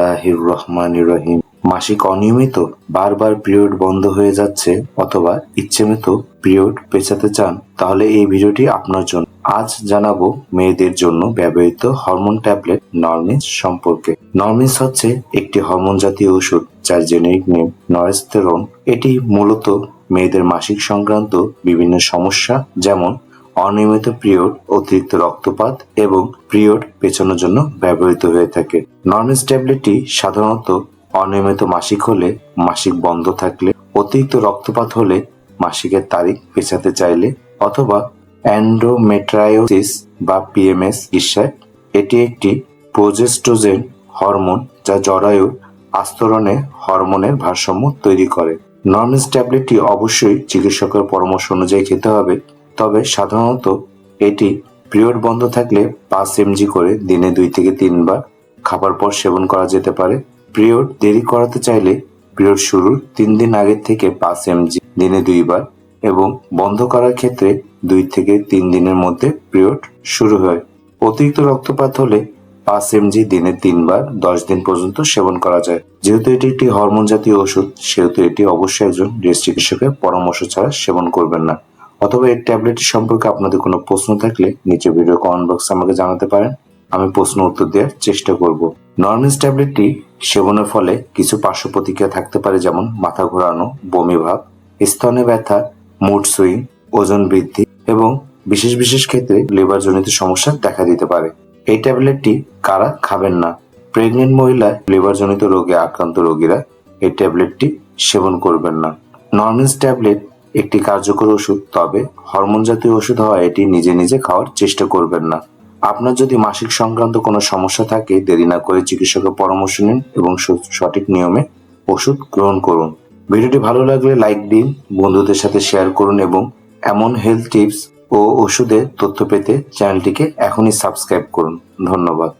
বিসমিল্লাহির রহমানির রহিম মাসিক অনিয়মিত বারবার পিরিয়ড বন্ধ হয়ে যাচ্ছে অথবা ইচ্ছেমতো পিরিয়ড পেছাতে চান, তাহলে এই ভিডিওটি আপনার জন্য। আজ জানাব মেয়েদের জন্য ব্যবহৃত হরমোন ট্যাবলেট নরমিন্স সম্পর্কে। নরমিন্স হচ্ছে একটি হরমোন জাতীয় ওষুধ যার জেনেরিক নেম নরেস্টেরন এটি মূলত মেয়েদের মাসিক সংক্রান্ত বিভিন্ন সমস্যা যেমন অনিয়মিত পিরিয়ড, অতিরিক্ত রক্তপাত এবং পিরিয়ড পেছানোর জন্য ব্যবহৃত হয়ে থাকে। নর্মেস ট্যাবলেটটি সাধারণত অনিয়মিত মাসিক হলে মাসিক বন্ধ থাকলে, অতিরিক্ত রক্তপাত হলে মাসিকের তারিখ পেছাতে চাইলে, অথবা অ্যান্ড্রোমেট্রায়োসিস বা পিএমএস চিকিৎসায় এটি একটি প্রোজেস্টোজেন হরমোন যা জরায়ুর আস্তরণে হরমোনের ভারসাম্য তৈরি করে। নর্মেস ট্যাবলেটটি অবশ্যই চিকিৎসকের পরামর্শ অনুযায়ী খেতে হবে। তবে সাধারণত এটি পিরিয়ড বন্ধ থাকলে পাঁচ এমজি করে দিনে দুই থেকে তিনবার খাবার পর সেবন করা যেতে পারে। পিরিয়ড দেরি করাতে চাইলে পিরিয়ড শুরুর তিন দিন আগে থেকে পাঁচ এমজি দিনে দুইবার এবং বন্ধ করার ক্ষেত্রে দুই থেকে তিন দিনের মধ্যে পিরিয়ড শুরু হয়। অতিরিক্ত রক্তপাত হলে পাঁচ এমজি দিনে তিনবার দশ দিন পর্যন্ত সেবন করা যায়। যেহেতু এটি একটি হরমোন জাতীয় ওষুধ, সেহেতু এটি অবশ্যই একজন রেস্ট চিকিৎসকের পরামর্শ ছাড়া সেবন করবেন না। অথবা এই ট্যাবলেটটি সম্পর্কে আপনাদের কোনো প্রশ্ন থাকলে নিচে ভিডিও কমেন্ট বক্সে আমাকে জানাতে পারেন। আমি প্রশ্ন উত্তর দেওয়ার চেষ্টা করব। নর্মেস ট্যাবলেটটি সেবনের ফলে কিছু পার্শ্ব প্রতিক্রিয়া থাকতে পারে, যেমন মাথা ঘোরানো, বমি ভাব, স্তনে ব্যথা মুড সুইং ওজন বৃদ্ধি এবং বিশেষ বিশেষ ক্ষেত্রে লিভার জনিত সমস্যা দেখা দিতে পারে। এই ট্যাবলেটটি কারা খাবেন না? প্রেগনেন্ট মহিলা লিভার জনিত রোগে আক্রান্ত রোগীরা এই ট্যাবলেটটি সেবন করবেন না। নর্মেস ট্যাবলেট একটি কার্যকর ওষুধ, তবে হরমোন জাতীয় ওষুধ হওয়া এটি নিজে নিজে খাওয়ার চেষ্টা করবেন না। আপনার যদি মাসিক সংক্রান্ত কোনো সমস্যা থাকে, দেরি না করে চিকিৎসকের পরামর্শ নিন এবং সঠিক নিয়মে ওষুধ গ্রহণ করুন। ভিডিওটি ভালো লাগলে লাইক দিন, বন্ধুদের সাথে শেয়ার করুন এবং এমন হেলথ টিপস ও ওষুধের তথ্য পেতে চ্যানেলটিকে এখনই সাবস্ক্রাইব করুন। ধন্যবাদ।